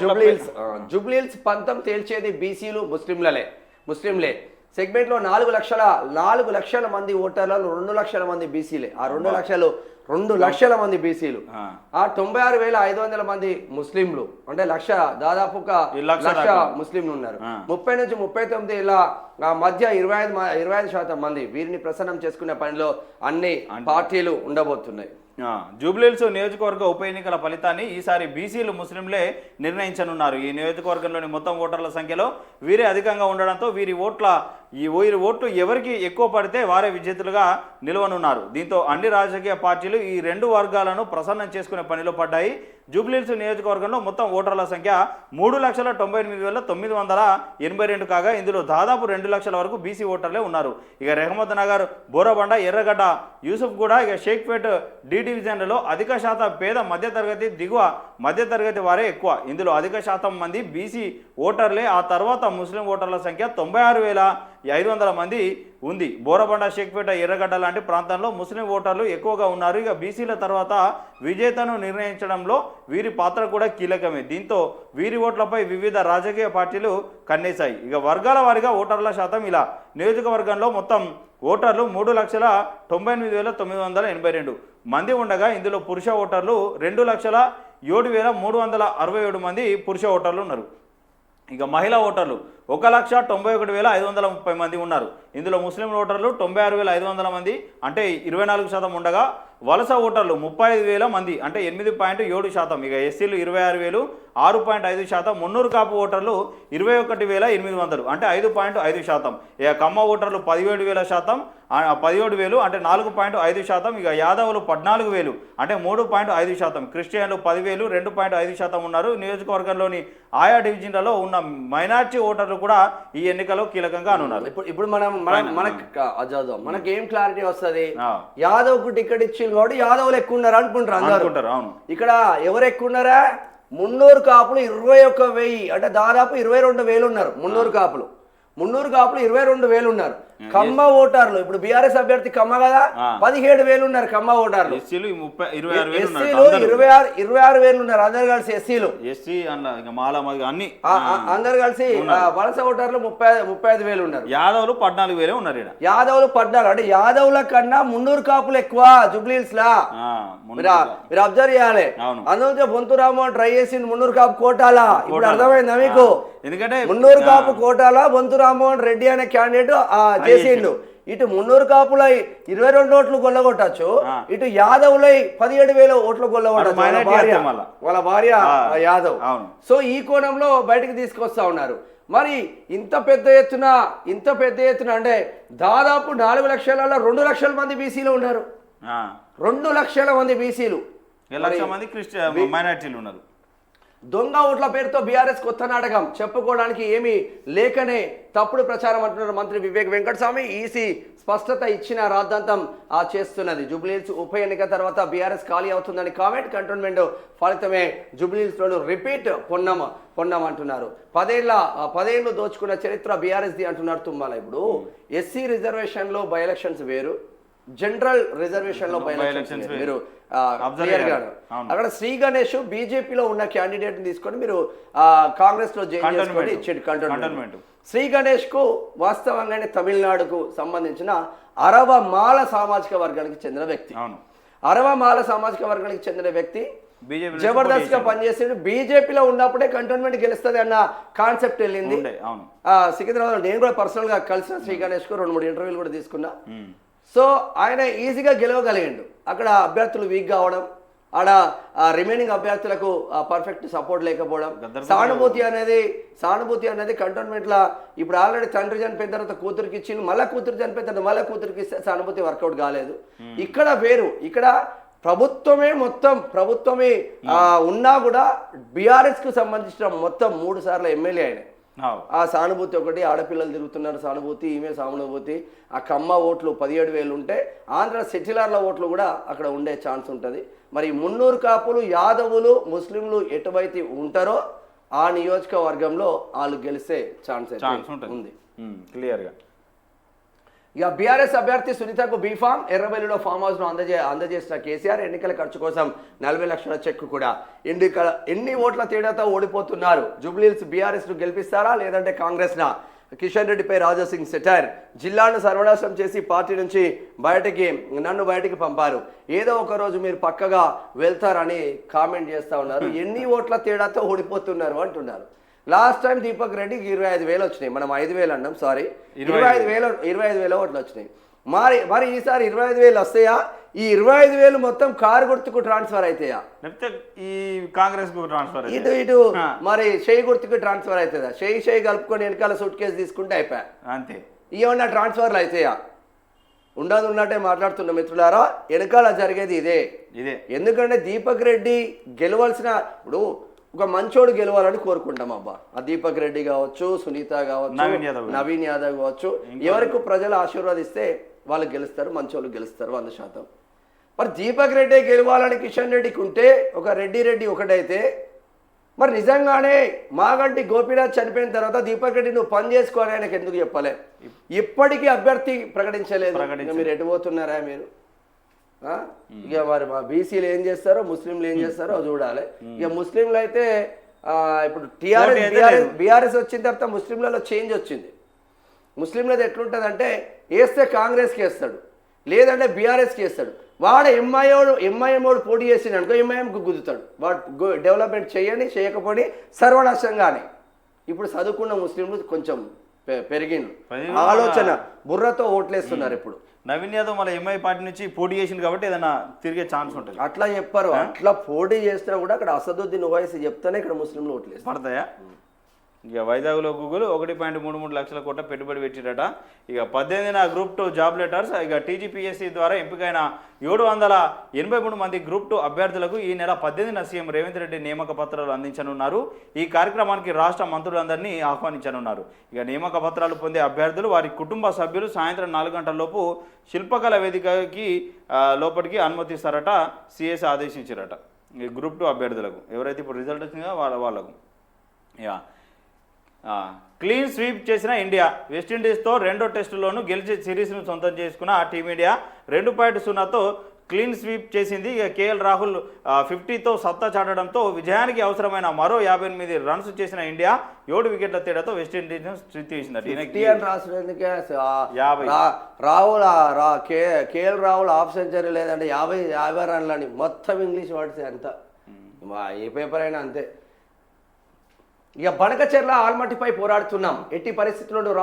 జూబ్లీహిల్స్ జూబ్లీహిల్స్ పంతం తేల్చేది బీసీలు ముస్లింలలే ముస్లింలే. సెగ్మెంట్లో నాలుగు లక్షల నాలుగు లక్షల మంది ఓటర్లలో రెండు లక్షల మంది బీసీలే. ఆ రెండు లక్షలు రెండు లక్షల మంది బీసీలు. ఆ. తొంభై ఆరు వేల ఐదు వందల మంది ముస్లింలు. అంటే లక్ష దాదాపు ఒక ఈ లక్ష. ముస్లింలు ఉన్నారు. ముప్పై నుంచి ముప్పై తొమ్మిది ఇలా మధ్య ఇరవై ఐదు ఇరవై ఐదు శాతం మంది వీరిని ప్రసన్నం చేసుకునే పనిలో అన్ని పార్టీలు ఉండబోతున్నాయి. ఆ, జూబ్లీహిల్స్ నియోజకవర్గ ఉప ఎన్నికల ఫలితాన్ని ఈసారి బీసీలు ముస్లింలే నిర్ణయించనున్నారు. ఈ నియోజకవర్గంలోని మొత్తం ఓటర్ల సంఖ్యలో వీరే అధికంగా ఉండడంతో వీరి ఓట్ల ఈ వీరి ఓట్లు ఎవరికి ఎక్కువ పడితే వారే విజేతలుగా నిలవనున్నారు. దీంతో అన్ని రాజకీయ పార్టీలు ఈ రెండు వర్గాలను ప్రసన్నం చేసుకునే పనిలో పడ్డాయి. జూబ్లీహిల్స్ నియోజకవర్గంలో మొత్తం ఓటర్ల సంఖ్య మూడు లక్షల తొంభై ఎనిమిది వేల తొమ్మిది వందల ఎనభై రెండు కాగా ఇందులో దాదాపు రెండు లక్షల వరకు బీసీ ఓటర్లే ఉన్నారు. ఇక రెహమద్ నగర్ బోరబండ ఎర్రగడ్డ యూసుఫ్ కూడా ఇక షేక్పేట్ డి డివిజన్లలో అధిక శాతం పేద మధ్యతరగతి దిగువ మధ్యతరగతి వారే ఎక్కువ. ఇందులో అధిక శాతం మంది బీసీ ఓటర్లే. ఆ తర్వాత ముస్లిం ఓటర్ల సంఖ్య తొంభై ఆరు వేల ఐదు వందల మంది ఉంది. బోరబండ షేక్పేట ఎర్రగడ్డ లాంటి ప్రాంతంలో ముస్లిం ఓటర్లు ఎక్కువగా ఉన్నారు. ఇక బీసీల తర్వాత విజేతను నిర్ణయించడంలో వీరి పాత్ర కూడా కీలకమే. దీంతో వీరి ఓట్లపై వివిధ రాజకీయ పార్టీలు కన్నేశాయి. ఇక వర్గాల వారిగా ఓటర్ల శాతం ఇలా. నియోజకవర్గంలో మొత్తం ఓటర్లు మూడు లక్షల తొంభై ఎనిమిది వేల తొమ్మిది వందల ఎనభై రెండు. మంది ఉండగా ఇందులో పురుష ఓటర్లు రెండు లక్షల ఏడు వేల మూడు వందల అరవై ఏడు మంది పురుష ఓటర్లు ఉన్నారు. ఇక మహిళా ఓటర్లు ఒక లక్ష తొంభై ఒకటి వేల ఐదు వందల ముప్పై మంది ఉన్నారు. ఇందులో ముస్లిం ఓటర్లు తొంభై ఆరు వేల ఐదు వందల మంది అంటే ఇరవై నాలుగు శాతం ఉండగా వలస ఓటర్లు ముప్పై ఐదు వేల మంది అంటే ఎనిమిది పాయింట్ ఏడు శాతం. ఇక ఎస్సీలు ఇరవై ఆరు వేలు ఆరు పాయింట్ ఐదు శాతం. మున్నూరు కాపు ఓటర్లు ఇరవై ఒకటి వేల ఎనిమిది వందలు అంటే ఐదు పాయింట్ ఐదు శాతం. ఇక కమ్మ ఓటర్లు పదిహేడు వేల శాతం పదిహేడు వేలు అంటే నాలుగు పాయింట్ ఐదు శాతం ఇక యాదవులు పద్నాలుగు వేలు అంటే మూడు పాయింట్ ఐదు శాతం. క్రిస్టియన్లు పదివేలు రెండు పాయింట్ ఐదు శాతం ఉన్నారు. నియోజకవర్గంలోని ఆయా డివిజన్లలో ఉన్న మైనార్టీ ఓటర్లు కూడా ఈ ఎన్నికలో కీలకంగా అనున్నారు. ఇప్పుడు ఇప్పుడు మనం మనం మనకి మనకి ఏం క్లారిటీ వస్తది. యాదవ్కు టికెట్ ఇచ్చింది కాబట్టి యాదవులు ఎక్కువ ఉన్నారు అనుకుంటారు అనుకుంటారు అవును. ఇక్కడ ఎవరు ఎక్కువ ఉన్నారా? మున్నూరు కాపులు ఇరవై ఒక్క వెయ్యి అంటే దాదాపు ఇరవై రెండు వేలు ఉన్నారు మున్నూరు కాపులు. మున్నూరు కాపులు ఇరవై రెండు వేలు ఉన్నారు. కమ్మ ఓటర్లు. ఇప్పుడు బీఆర్ఎస్ అభ్యర్థి కమ్మ కదా. పదిహేడు వేలు ఉన్నారు కమ్మ ఓటర్లు. ఎస్సీలు ఇరవై ఆరు. ఇరవై ఆరు ఇరవై ఆరు వేలు ఉన్నారు. అందరు కలిసి ఎస్సీలు ఎస్సీ అన్న అందరు కలిసి వలస ఓటర్లు ముప్పై ముప్పై ఐదు వేలు ఉన్నారు. యాదవులు పద్నాలుగు వేలే ఉన్నారు యాదవులు పడ్డారు అంటే యాదవుల కన్నా మున్నూరు కాపులు ఎక్కువ జుబ్లీహిల్స్ లా మీరు అబ్జర్వ్ చేయాలి. బొంతు రామోహన్ ట్రై చేసింది మున్నూరు కాపు కోటాల? ఇప్పుడు అర్థమైందా మీకు? ఎందుకంటే మున్నూరు కాపు కోటాల? బొంతు రామ్మోహన్ రెడ్డి అనే క్యాండిడేట్ చేసిండు. ఇటు మున్నూరు కాపుల ఇరవై రెండు ఓట్లు కొల్లగొట్టచ్చు ఆ. ఇటు యాదవుల పదిహేడు వేల ఓట్లు కొల్లగొట్టచ్చు వాళ్ళ భార్య. యాదవ్. అవును. సో ఈ కోణంలో బయటకు తీసుకొస్తా ఉన్నారు. మరి ఇంత పెద్ద ఎత్తున ఇంత పెద్ద ఎత్తున అంటే దాదాపు నాలుగు లక్షల రెండు లక్షల మంది బీసీలు ఉన్నారు. రెండు లక్షల మంది బీసీలు. మంది క్రిస్టియన్ మైనార్టీలు ఉన్నారు. దొంగ ఓట్ల పేరుతో బీఆర్ఎస్ కొత్త నాటకం. చెప్పుకోవడానికి ఏమీ లేకనే తప్పుడు ప్రచారం అంటున్నారు మంత్రి వివేక్ వెంకటస్వామి. ఈసీ స్పష్టత ఇచ్చిన రాద్ధాంతం ఆ చేస్తున్నది. జూబ్లీహిల్స్ ఉప ఎన్నిక తర్వాత బీఆర్ఎస్ ఖాళీ అవుతుందని కామెంట్. కంటోన్మెంట్ ఫలితమే జూబ్లీహిల్స్లో రిపీట్ పొన్నం పొన్నం అంటున్నారు. పదేళ్ళ ఆ పదేళ్ళు దోచుకున్న చరిత్ర బీఆర్ఎస్ ది అంటున్నారు తుమ్మాల. ఇప్పుడు ఎస్సీ రిజర్వేషన్లో బై ఎలక్షన్స్ వేరు. జనరల్ రిజర్వేషన్లో. మీరు. అక్కడ శ్రీ గణేష్ బీజేపీలో ఉన్న క్యాండిడేట్ తీసుకొని మీరు కాంగ్రెస్లో జాయిన్. చేసుకొని ఇచ్చాడు కంటోన్మెంట్. శ్రీ గణేష్కు వాస్తవంగానే తమిళనాడుకు సంబంధించిన అరవ మాల సామాజిక వర్గానికి చెందిన వ్యక్తి. అరవ మాల సామాజిక వర్గానికి చెందిన వ్యక్తి జబర్దస్త్గా పనిచేసాడు. బీజేపీలో ఉన్నప్పుడే కంటోన్మెంట్ గెలుస్తుంది అన్న కాన్సెప్ట్ వెళ్ళింది. సికింద్రాబాద్ నేను కూడా పర్సనల్గా కలిసిన శ్రీ గణేష్కు రెండు మూడు ఇంటర్వ్యూలు కూడా తీసుకున్నా. సో ఆయన ఈజీగా గెలవగలిగిండు. అక్కడ అభ్యర్థులు వీక్ కావడం ఆడ రిమైనింగ్ అభ్యర్థులకు పర్ఫెక్ట్ సపోర్ట్ లేకపోవడం. సానుభూతి అనేది సానుభూతి అనేది కంటోన్మెంట్ లా ఇప్పుడు ఆల్రెడీ తండ్రి చనిపోయిన తర్వాత కూతురికి ఇచ్చిండు మళ్ళీ కూతురు చనిపోయిన తర్వాత మళ్ళీ కూతురికి ఇస్తే సానుభూతి వర్కౌట్ కాలేదు. ఇక్కడ వేరు. ఇక్కడ ప్రభుత్వమే మొత్తం ప్రభుత్వమే ఆ, ఉన్నా కూడా బీఆర్ఎస్కు సంబంధించిన మొత్తం మూడు సార్లు ఎమ్మెల్యే అవు. ఆ సానుభూతి ఒకటి ఆడపిల్లలు తిరుగుతున్నారు సానుభూతి ఈమె సానుభూతి. ఆ కమ్మ ఓట్లు పదిహేడు వేలు ఉంటే ఆంధ్ర సెటిలర్ల ఓట్లు కూడా అక్కడ ఉండే ఛాన్స్ ఉంటుంది. మరి మున్నూరు కాపులు యాదవులు ముస్లింలు ఎటువైతే ఉంటారో ఆ నియోజకవర్గంలో వాళ్ళు గెలిచే ఛాన్స్ ఉంది. క్లియర్గా ఇక బీఆర్ఎస్ అభ్యర్థి సునీతకు బీఫామ్ ఎర్రబెల్లిలో ఫామ్ హౌస్ను అందజే అందజేసిన కేసీఆర్ ఎన్నికల ఖర్చు కోసం నలభై లక్షల చెక్ కూడా. ఎన్నికల ఎన్ని ఓట్ల తేడాతో ఓడిపోతున్నారు? జూబ్లీహిల్స్ బీఆర్ఎస్ను గెలిపిస్తారా? లేదంటే కాంగ్రెస్ నా కిషన్ రెడ్డిపై రాజాసింగ్ సెటార్. జిల్లాను సర్వనాశనం చేసి పార్టీ నుంచి బయటికి నన్ను బయటికి పంపారు. ఏదో ఒక రోజు మీరు పక్కగా వెళ్తారని కామెంట్ చేస్తా ఉన్నారు. ఎన్ని ఓట్ల తేడాతో ఓడిపోతున్నారు అంటున్నారు. లాస్ట్ టైం దీపక్ రెడ్డికి ఇరవై ఐదు వేలు వచ్చినాయి. మనం ఐదు వేలు అన్నాం సారీ ఇరవై ఐదు. వేలు ఇరవై ఐదు వేల ఓట్లు వచ్చినాయి. మరి మరి ఈసారి ఇరవై ఐదు వేలు వస్తాయా? ఈ ఇరవై ఐదు వేలు మొత్తం కారు గుర్తుకు ట్రాన్స్ఫర్ అవుతాయా లేకపోతే ఈ కాంగ్రెస్కు ట్రాన్స్ఫర్ ఇటు ఇటు. మరి షేయి గుర్తుకు ట్రాన్స్ఫర్ అవుతుందా షేయి షేయి కలుపుకొని వెనకాల సూట్ కేసు తీసుకుంటే అయిపోయా? అంతే. ఏమన్నా ట్రాన్స్ఫర్లు అవుతాయా ఉండదు ఉన్నట్టే మాట్లాడుతున్న మిత్రులారా వెనకాల జరిగేది ఇదే. ఇదే. ఎందుకంటే దీపక్ రెడ్డి గెలవాల్సిన ఇప్పుడు ఒక మంచోడు గెలవాలని కోరుకుంటాం అబ్బా. ఆ దీపక్ రెడ్డి కావచ్చు సునీత కావచ్చు నవీన్ యాదవ్ కావచ్చు ఎవరికి ప్రజలు ఆశీర్వాదిస్తే వాళ్ళు గెలుస్తారు మంచోళ్ళు గెలుస్తారు వంద శాతం. మరి దీపక్ రెడ్డి గెలవాలని కిషన్ రెడ్డికి ఉంటే ఒక రెడ్డి రెడ్డి ఒకటైతే మరి నిజంగానే మాగంటి గోపీనాథ్ చనిపోయిన తర్వాత దీపక్ రెడ్డి నువ్వు పని చేసుకోవాలి ఆయనకు ఎందుకు చెప్పలే? ఇప్పటికీ అభ్యర్థి ప్రకటించలేదు. మీరు ఎటు పోతున్నారా మీరు? ఇక మరి మా బీసీలు ఏం చేస్తారో ముస్లింలు ఏం చేస్తారో చూడాలి. ఇక ముస్లింలు అయితే ఇప్పుడు టీఆర్ఎస్ బీఆర్ఎస్ వచ్చిన తర్వాత ముస్లింలలో చేంజ్ వచ్చింది. ముస్లింలది ఎట్లుంటుందంటే వేస్తే కాంగ్రెస్కి వేస్తాడు లేదంటే బీఆర్ఎస్కి వేస్తాడు వాడు ఎంఐఓడు ఎంఐఎంఓడు పోటీ చేసిండు అనుకో ఎంఐఎంకు గుద్దుతాడు. వాడు డెవలప్మెంట్ చేయని చేయకపోని సర్వనాశంగానే. ఇప్పుడు చదువుకున్న ముస్లింలు కొంచెం పెరిగిండు. పెరిగి ఆలోచన బుర్రతో ఓట్లేస్తున్నారు ఇప్పుడు. నవీన్ యాదవ్ మన ఎంఐ పార్టీ నుంచి పోటీ చేసింది కాబట్టి ఏదైనా తిరిగే ఛాన్స్ ఉంటుంది. అట్లా చెప్పారు. అట్లా పోటీ చేసినా కూడా అక్కడ అసదుద్దీన్ ఓవైసీ చెప్తేనే ఇక్కడ ముస్లింలు ఓట్లేస్తారు. పడతాయా? ఇక వైజాగ్లో గూగుల్ ఒకటి పాయింట్ మూడు మూడు లక్షల కోట్ల పెట్టుబడి పెట్టిరట. ఇక పద్దెనిమిదిన గ్రూప్ టూ జాబ్ లెటర్స్ ఇక టీజీపీఎస్సీ ద్వారా ఎంపికైన ఏడు వందల ఎనభై మూడు మంది గ్రూప్ టూ అభ్యర్థులకు ఈ నెల పద్దెనిమిదిన సీఎం రేవంత్ రెడ్డి నియామక పత్రాలు అందించనున్నారు. ఈ కార్యక్రమానికి రాష్ట్ర మంత్రులందరినీ ఆహ్వానించనున్నారు. ఇక నియామక పత్రాలు పొందే అభ్యర్థులు వారి కుటుంబ సభ్యులు సాయంత్రం నాలుగు గంటలలోపు శిల్పకళ వేదికకి లోపలికి అనుమతిస్తారట సిఎస్ ఆదేశించారట. ఈ గ్రూప్ టూ అభ్యర్థులకు. ఎవరైతే ఇప్పుడు రిజల్ట్ వచ్చిందో వాళ్ళ వాళ్ళకు. యా. క్లీన్ స్వీప్ చేసిన ఇండియా. వెస్టిండీస్తో రెండో టెస్టులోనూ గెలిచి సిరీస్ను సొంతం చేసుకున్న ఆ టీమిండియా రెండు పాయింట్ సున్నాతో క్లీన్ స్వీప్ చేసింది. ఇక కేఎల్ రాహుల్ ఫిఫ్టీతో సత్తా చాటడంతో విజయానికి అవసరమైన మరో యాభై ఎనిమిది రన్స్ చేసిన ఇండియా ఏడు వికెట్ల తేడాతో స్థితి. రా- Rahul KL Rahul half century లేదంటే యాభై యాభై రన్లని మొత్తం ఇంగ్లీష్ వర్డ్స్ అంత ఏ పేపర్ అయినా అంతే. ఇక బనకచెర్ల ఆల్మట్టిపై పోరాడుతున్నాం. ఎట్టి పరిస్థితుల్లో రాష్ట్ర